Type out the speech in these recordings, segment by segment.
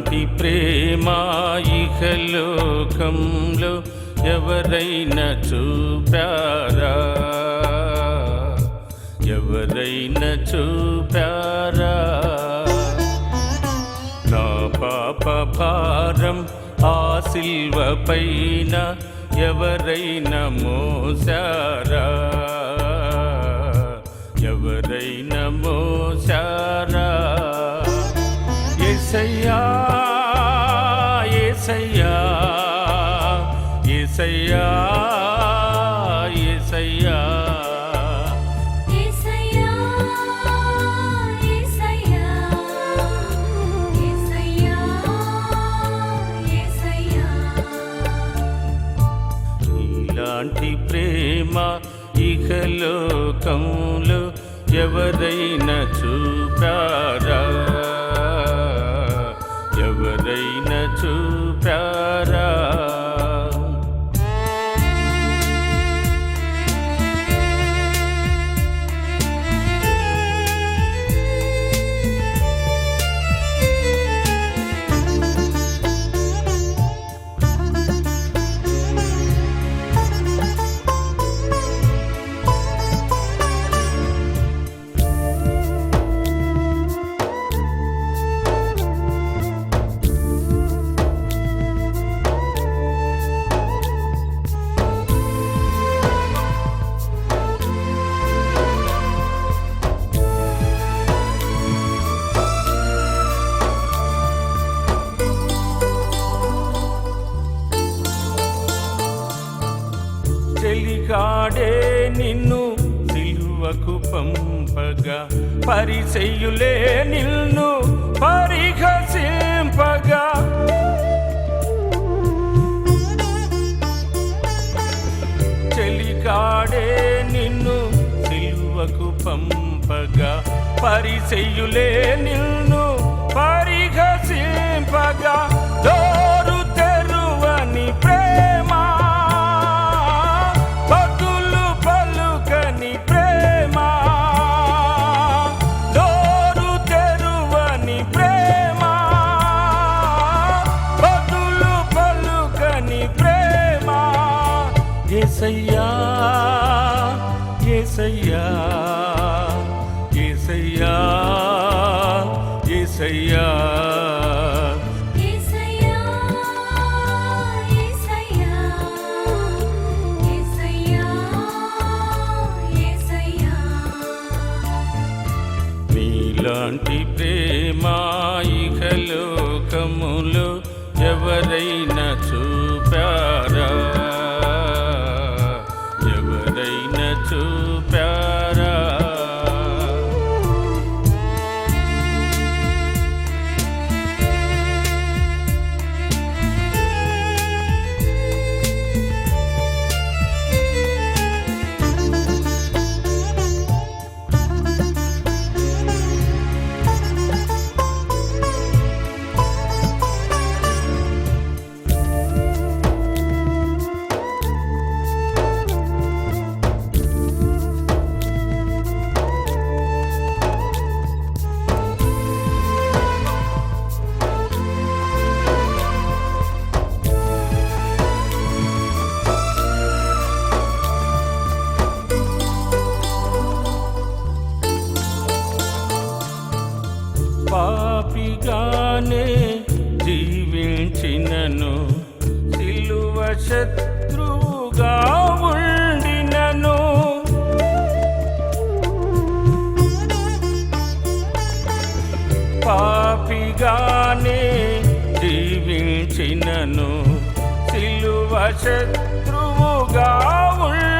అలాంటి ప్రేమ ఇహలోకంలో ఎవరైనా చూపారా? ఎవరైనా చూపారా? నా పాప భారం ఆ శిల్వ పైన ఎవరైనా మోసారా? ఎవరైనా మోసారా? ఎసయ్యా ఏసయ్యా ఏసయ్యా ఏసయ్యా. నీలాంటి ప్రేమ ఇహలోకంలో ఎవరైనా చూపారా? సిలువకు పంపగా పరిచయులే నిల్ను పరిహసింపగా. చెలికాడే నిన్ను సిలువకు పంపగా పరిచయులే నిన్ను పరిహసింపగా. దోరు ఏసయ్యా ఏసయ్యా ఏసయ్యా ఏసయ్యా. యేసయ్యా యేసయ్యా యేసయ్యా యేసయ్యా నీలాంటి ప్రేమ ఇహలోకములో ఎవరైనా శత్రువుగా ఉండినను. పాపిగానే జీవించినను. సిలువ శత్రువుగా ఉండి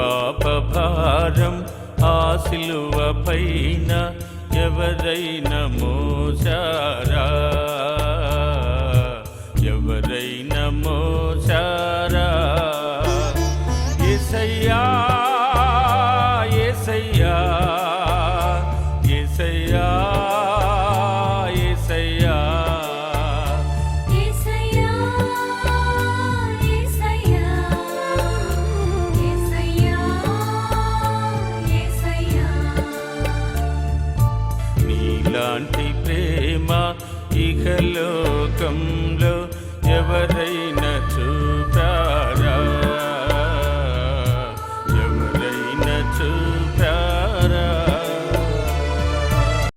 పాపభారం ఆశిలువ పైన ఎవరైనా మోసారా నీలాంటి ప్రేమ ఇహలోకంలో ఎవరైనా